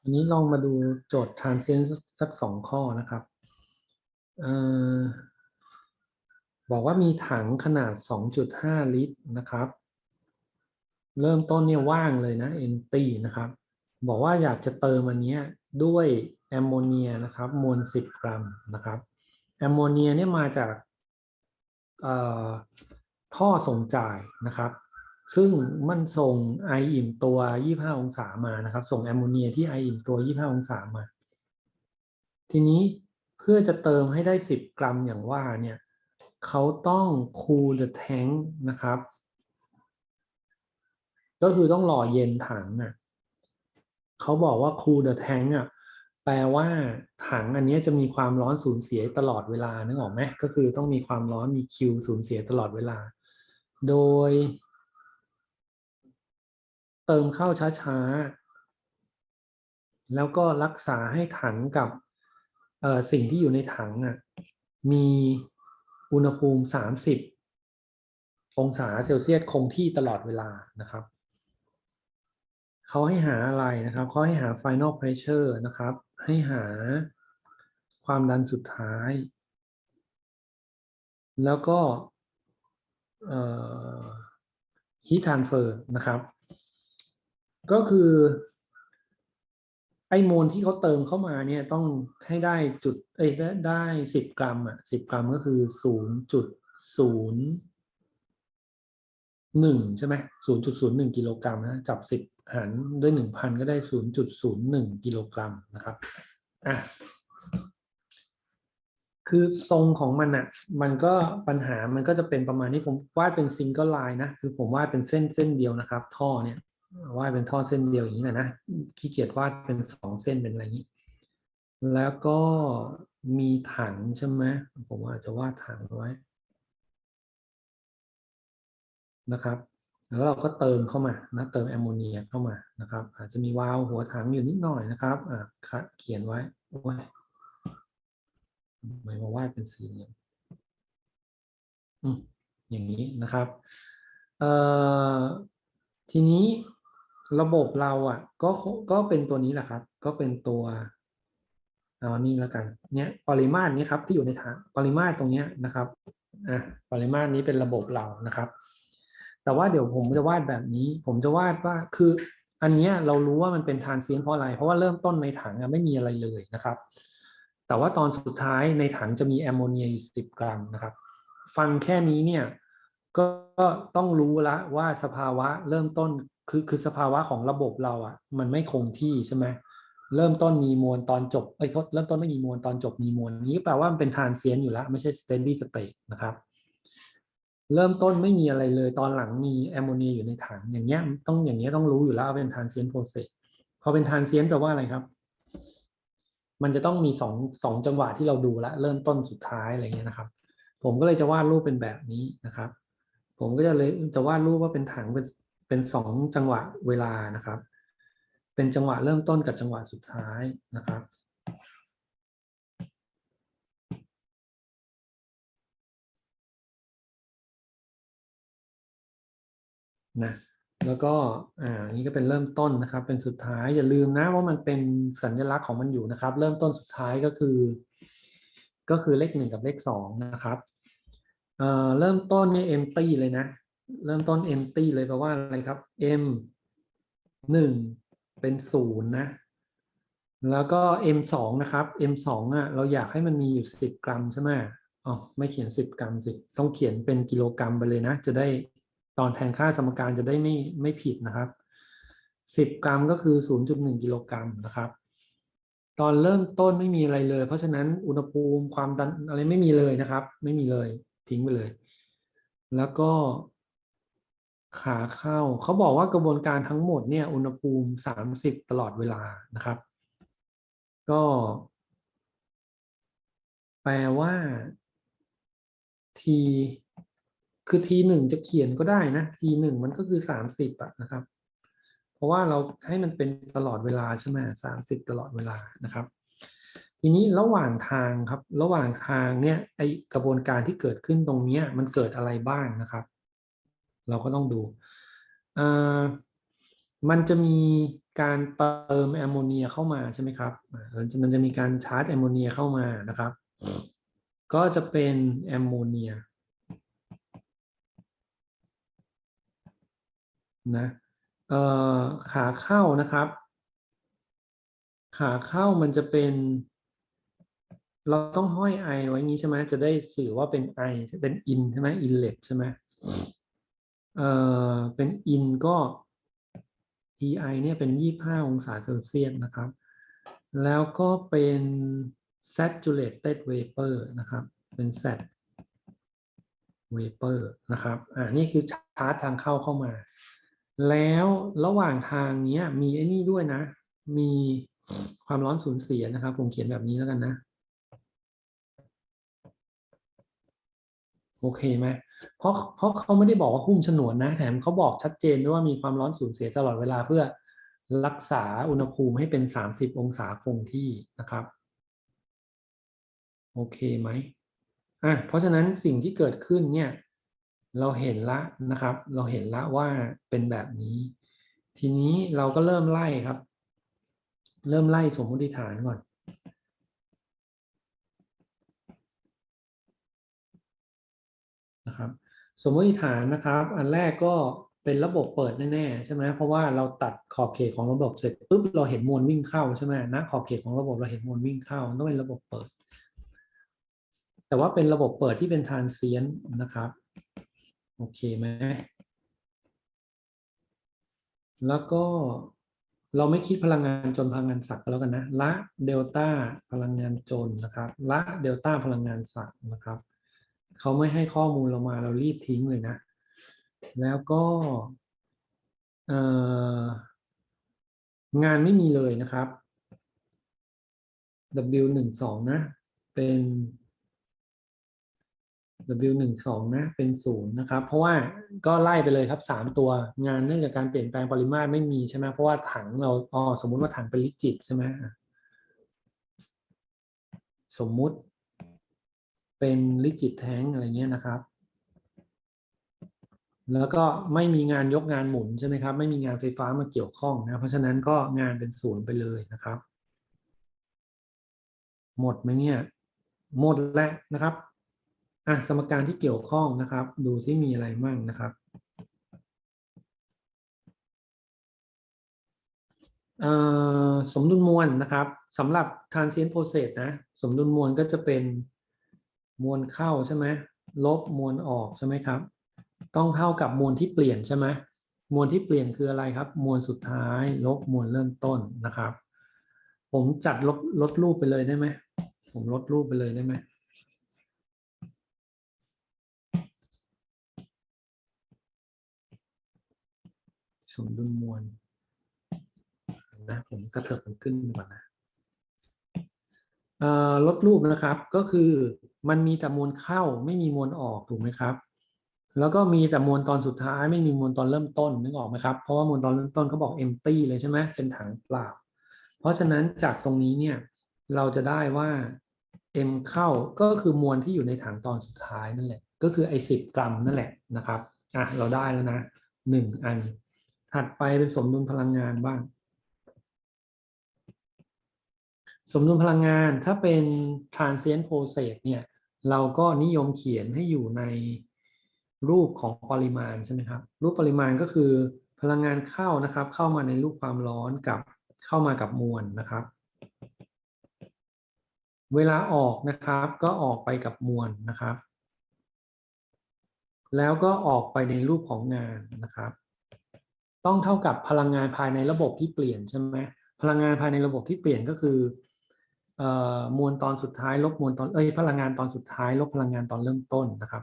อันนี้ลองมาดูโจทย์ transient สักสองข้อนะครับเอ่อบอกว่ามีถังขนาด 2.5 ลิตรนะครับ เริ่มต้นเนี่ยว่างเลยนะ empty นะครับ บอกว่าอยากจะเติมอันเนี้ยด้วยแอมโมเนียนะครับ มวล 10 กรัมนะครับ แอมโมเนียเนี่ยมาจากเอ่อท่อส่งจ่ายนะครับ ซึ่งมันส่งไออิ่มตัว 25 องศามานะครับ ส่งแอมโมเนียที่ไออิ่มตัว 25 องศามา ทีนี้เพื่อจะเติมให้ได้ 10 กรัมอย่างว่าเนี่ยเขาต้อง cool the tank นะครับ ก็คือต้องหล่อเย็นถังอะเขาบอกว่า cool the tank อะแปลว่าถังอันนี้จะมีความร้อนสูญเสียตลอดเวลานึกออกไหมก็คือต้องมีความร้อนมีคิวสูญเสียตลอดเวลา โดย เติมเข้าช้าๆ แล้วก็รักษาให้ถังกับสิ่งที่อยู่ในถังอะมีอุณหภูมิ 30 องศาเซลเซียสคงที่ตลอดเวลานะครับ เขาให้หาอะไรนะครับ เขาให้หา final pressure นะครับ ให้หาความดันสุดท้าย แล้วก็ heat transfer นะครับ ก็คือ ไอ้มวลที่เขาเติมเข้ามาเนี่ยต้องให้ได้จุด เอ้ยได้ได้สิบกรัมอะสิบกรัมก็คือศูนย์จุดศูนย์หนึ่งใช่ไหมศูนย์จุดศูนย์หนึ่งกิโลกรัมนะจับสิบหารด้วยหนึ่งพันก็ได้ศูนย์จุดศูนย์หนึ่งกิโลกรัมนะครับอะคือทรงของมันอะ มันก็ปัญหามันก็จะเป็นประมาณนี้ผมวาดเป็นซิงเกิลไลน์นะ คือผมวาดเป็นเส้นเส้นเดียวนะครับ ท่อเนี่ย วาดเป็นท่อเส้นเดียวอย่างนี้นะนะขี้เกียจวาดเป็นสองเส้นเป็นอะไรอย่างนี้ แล้วก็มีถังใช่ไหมผมอาจจะวาดถังไว้นะครับ แล้วเราก็เติมเข้ามานะเติมแอมโมเนียเข้ามานะครับ อาจจะมีวาล์วหัวถังอยู่นิดหน่อยนะครับอ่าเขียนไว้โอ้ยไม่มาวาดเป็นสี่เหลี่ยมอืมอย่างนี้นะครับ เอ่อทีนี้ ระบบเราอะ ก็ก็เป็นตัวนี้แหละครับ ก็เป็นตัวเอานี่แล้วกัน เนี่ยปริมาตรนี้ครับที่อยู่ในถังปริมาตรตรงเนี้ยนะครับอะปริมาตรนี้เป็นระบบเรานะครับ แต่ว่าเดี๋ยวผมจะวาดแบบนี้ ผมจะวาดว่าคืออันเนี้ยเรารู้ว่ามันเป็นทานเซียนเพราะอะไร เพราะว่าเริ่มต้นในถังไม่มีอะไรเลยนะครับ แต่ว่าตอนสุดท้ายในถังจะมีแอมโมเนียอยู่สิบกรัมนะครับ ฟังแค่นี้เนี่ยก็ต้องรู้ละว่าสภาวะเริ่มต้น คือคือสภาวะของระบบเราอะ มันไม่คงที่ใช่ไหมเริ่มต้นมีมวลตอนจบเอ้ยเริ่มต้นไม่มีมวลตอนจบมีมวลนี้แปลว่ามันเป็นทานเซียนอยู่แล้ว ไม่ใช่ steady state นะครับ เริ่มต้นไม่มีอะไรเลยตอนหลังมีแอมโมเนียอยู่ในถังอย่างเงี้ยต้องอย่างเงี้ยต้องรู้อยู่แล้วว่าเป็นทานเซียนโปรเซสพอเป็นทานเซียนแปลว่าอะไรครับ มันจะต้องมีสองสองจังหวะที่เราดูละเริ่มต้นสุดท้ายอะไรเงี้ยนะครับ ผมก็เลยจะวาดรูปเป็นแบบนี้นะครับ ผมก็จะเลยจะวาดรูปว่าเป็นถังเป็น เป็นสองจังหวะเวลานะครับ เป็นจังหวะเริ่มต้นกับจังหวะสุดท้ายนะครับนะแล้วก็อ่านี่ก็เป็นเริ่มต้นนะครับ เป็นสุดท้ายอย่าลืมนะว่ามันเป็นสัญลักษณ์ของมันอยู่นะครับ เริ่มต้นสุดท้ายก็คือ ก็คือเลขหนึ่งกับเลขสองนะครับเอ่อเริ่มต้นเนี่ย empty เลยนะ เริ่มต้น empty เลยแปลว่าอะไรครับ m หนึ่งเป็นศูนย์นะ แล้วก็ m สองนะครับ m สองอะเราอยากให้มันมีอยู่สิบกรัมใช่ไหมอ๋อไม่เขียนสิบกรัมสิต้องเขียนเป็นกิโลกรัมไปเลยนะ จะได้ตอนแทนค่าสมการจะได้ไม่ไม่ผิดนะครับสิบกรัมก็คือศูนย์จุดหนึ่งกิโลกรัมนะครับตอนเริ่มต้นไม่มีอะไรเลย เพราะฉะนั้นอุณหภูมิความดันอะไรไม่มีเลยนะครับ ไม่มีเลยทิ้งไปเลย แล้วก็ ขาเข้า เขาบอกว่ากระบวนการทั้งหมดเนี่ย อุณหภูมิสามสิบตลอดเวลานะครับ ก็ แปลว่า t คือทีหนึ่งจะเขียนก็ได้นะทีหนึ่งมันก็คือสามสิบอะนะครับ เพราะว่าเราให้มันเป็นตลอดเวลาใช่ไหมสามสิบตลอดเวลานะครับ ทีนี้ระหว่างทางครับ ระหว่างทางเนี่ยไอกระบวนการที่เกิดขึ้นตรงเนี้ยมันเกิดอะไรบ้างนะครับ เราก็ต้องดูมันจะมีการเติมแอมโมเนียเข้ามาใช่ไหมครับ มันจะมีการชาร์จแอมโมเนียเข้ามานะครับ ก็จะเป็นแอมโมเนียนะขาเข้านะครับ ขาเข้ามันจะเป็น เราต้องห้อยไอไว้งี้ใช่ไหมจะได้สื่อว่าเป็นไอเป็นอินใช่ไหมอินเลตใช่ไหม เอ่อเป็นอินก็ EI เนี่ยเป็น 25 องศาเซลเซียสนะครับ แล้วก็เป็น saturated vapor นะครับ เป็น sat vapor นะครับ อ่า นี่คือชาร์จทางเข้าเข้ามา แล้วระหว่างทางเนี้ยมีไอ้นี่ด้วยนะ มีความร้อนสูญเสียนะครับ ผมเขียนแบบนี้แล้วกันนะ โอเคไหมเพราะเพราะเขาไม่ได้บอกว่าหุ้มฉนวนนะแถมเขาบอกชัดเจนด้วยว่ามีความร้อนสูญเสียตลอดเวลาเพื่อรักษาอุณหภูมิให้เป็น 30 องศาคงที่นะครับ โอเคไหมอะเพราะฉะนั้นสิ่งที่เกิดขึ้นเนี่ย เราเห็นละนะครับ เราเห็นละว่าเป็นแบบนี้ ทีนี้เราก็เริ่มไล่ครับ เริ่มไล่สมมติฐานก่อน นะครับ สมมติฐานนะครับ อันแรกก็เป็นระบบเปิดแน่ๆใช่ไหมเพราะว่าเราตัดขอบเขตของระบบเสร็จปุ๊บเราเห็นมวลวิ่งเข้าใช่ไหมณขอบเขตของระบบเราเห็นมวลวิ่งเข้าต้องเป็นระบบเปิด แต่ว่าเป็นระบบเปิดที่เป็นทานเซียนนะครับโอเคไหมแล้วก็เราไม่คิดพลังงานจนพลังงานสักแล้วกันนะละเดลต้าพลังงานจนนะครับละเดลต้าพลังงานสักนะครับ เขาไม่ให้ข้อมูลเรามาเรารีบทิ้งเลยนะ แล้วก็งานไม่มีเลยนะครับ W หนึ่งสองนะ เป็น W หนึ่งสองนะ เป็นศูนย์นะครับ เพราะว่าก็ไล่ไปเลยครับสามตัวงานเนื่องจากการเปลี่ยนแปลงปริมาตรไม่มีใช่ไหมเพราะว่าถังเราอ๋อสมมุติว่าถังเป็นลิจิตใช่ไหมสมมุติ เป็นลิจิตแท้งอะไรเงี้ยนะครับ แล้วก็ไม่มีงานยกงานหมุนใช่ไหมครับ ไม่มีงานไฟฟ้ามาเกี่ยวข้องนะ เพราะฉะนั้นก็งานเป็นศูนย์ไปเลยนะครับ หมดไหมเนี่ย หมดแล้วนะครับอะสมการที่เกี่ยวข้องนะครับ ดูซิมีอะไรมั่งนะครับอ่อสมดุลมวลนะครับสำหรับ transient process นะ สมดุลมวลก็จะเป็น มวลเข้าใช่ไหมลบมวลออกใช่ไหมครับ ต้องเท่ากับมวลที่เปลี่ยนใช่ไหมมวลที่เปลี่ยนคืออะไรครับ มวลสุดท้ายลบมวลเริ่มต้นนะครับ ผมจัดลบลดรูปไปเลยได้ไหมผมลดรูปไปเลยได้ไหมสมดุลมวลนะผมกระเถิบมันขึ้นก่อนนะลดรูปนะครับก็คือ มันมีแต่มวลเข้าไม่มีมวลออกถูกไหมครับ แล้วก็มีแต่มวลตอนสุดท้ายไม่มีมวลตอนเริ่มต้นนึกออกไหมครับเพราะว่ามวลตอนเริ่มต้นเขาบอก empty เลยใช่ไหมเป็นถังเปล่า เพราะฉะนั้นจากตรงนี้เนี่ยเราจะได้ว่า m เข้าก็คือมวลที่อยู่ในถังตอนสุดท้ายนั่นแหละ ก็คือไอ้สิบกรัมนั่นแหละนะครับอะเราได้แล้วนะหนึ่งอัน ถัดไปเป็นสมดุลพลังงานบ้าง สมดุลพลังงานถ้าเป็น transient process เนี่ย เราก็นิยมเขียนให้อยู่ในรูปของปริมาณใช่ไหมครับ รูปปริมาณก็คือพลังงานเข้านะครับ เข้ามาในรูปความร้อนกับเข้ามากับมวลนะครับ เวลาออกนะครับ ก็ออกไปกับมวลนะครับ แล้วก็ออกไปในรูปของงานนะครับ ต้องเท่ากับพลังงานภายในระบบที่เปลี่ยนใช่ไหมพลังงานภายในระบบที่เปลี่ยนก็คือ มวลตอนสุดท้ายลบมวลตอนเอ้ยพลังงานตอนสุดท้ายลบพลังงานตอนเริ่มต้นนะครับ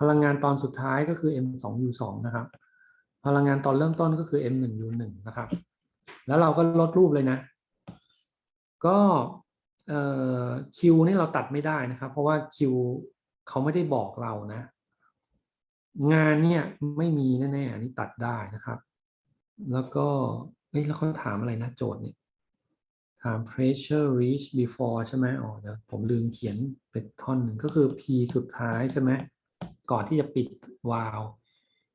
พลังงานตอนสุดท้ายก็คือ m 2 u 2นะครับ พลังงานตอนเริ่มต้นก็คือ m 1 u 1นะครับ แล้วเราก็ลดรูปเลยนะ ก็เอ่อคิวนี่เราตัดไม่ได้นะครับ เพราะว่าคิวเขาไม่ได้บอกเรานะ งานเนี่ยไม่มีแน่ๆอันนี้ตัดได้นะครับ แล้วก็เอ้ยแล้วเขาถามอะไรนะโจทย์เนี่ย ถาม pressure reach before ใช่ไหมอ๋อเดี๋ยวผมลืมเขียนเป็นท่อนหนึ่งก็คือ P สุดท้ายใช่ไหมก่อนที่จะปิดวาล์ว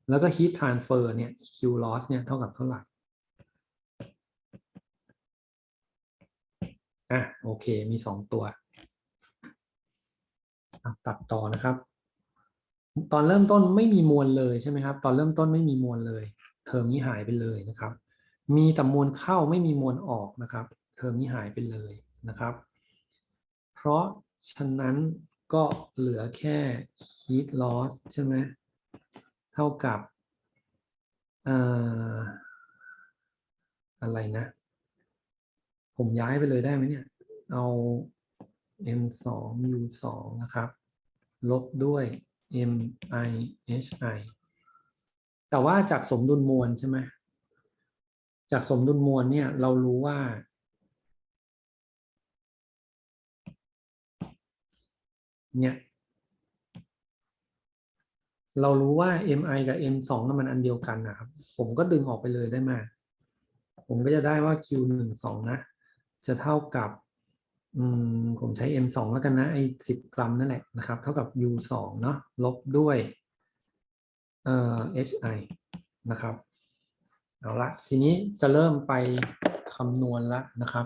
แล้วก็ heat transfer เนี่ย Q loss เนี่ยเท่ากับเท่าไหร่อะโอเคมีสองตัวตัดต่อนะครับ ตอนเริ่มต้นไม่มีมวลเลยใช่ไหมครับ ตอนเริ่มต้นไม่มีมวลเลย เทอมนี้หายไปเลยนะครับ มีแต่มวลเข้าไม่มีมวลออกนะครับ เทอมนี้หายไปเลยนะครับ เพราะฉะนั้นก็เหลือแค่ heat loss ใช่ไหมเท่ากับเอ่ออะไรนะ ผมย้ายไปเลยได้ไหมเนี่ย เอา m 2 u 2นะครับ ลบด้วย m i h i แต่ว่าจากสมดุลมวลใช่ไหม จากสมดุลมวลเนี่ย เรารู้ว่า เนี่ยเรารู้ว่า mi กับ m 2นั้นมันอันเดียวกันนะครับ ผมก็ดึงออกไปเลยได้มา ผมก็จะได้ว่า q 1 2นะ จะเท่ากับ อืม ผมใช้ m 2แล้วกันนะ ไอ้สิบกรัมนั่นแหละนะครับ เท่ากับ u 2เนาะ ลบด้วย เอ่อ hi นะครับ เอาละ ทีนี้จะเริ่มไปคำนวณละนะครับ